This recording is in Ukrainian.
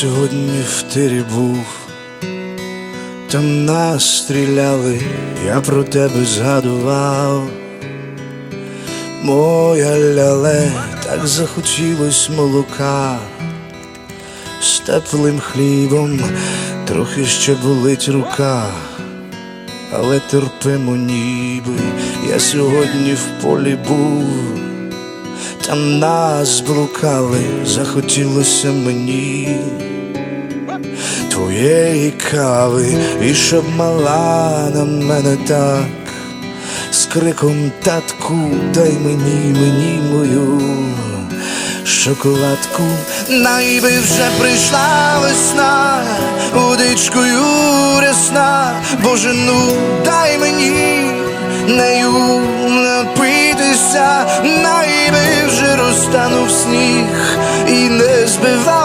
сьогодні в тирі був, там нас стріляли, я про тебе згадував. Моя ляле, так захотілось молока, з теплим хлібом трохи ще болить рука, але терпимо ніби, я сьогодні в полі був. Там нас блукали, захотілося мені твоєї кави, і щоб мала на мене так, з криком татку, дай мені, мені мою шоколадку, найби вже прийшла весна, водичкою рясна, Боже, ну дай мені нею напитися, найби вже розтанув сніг і не збивав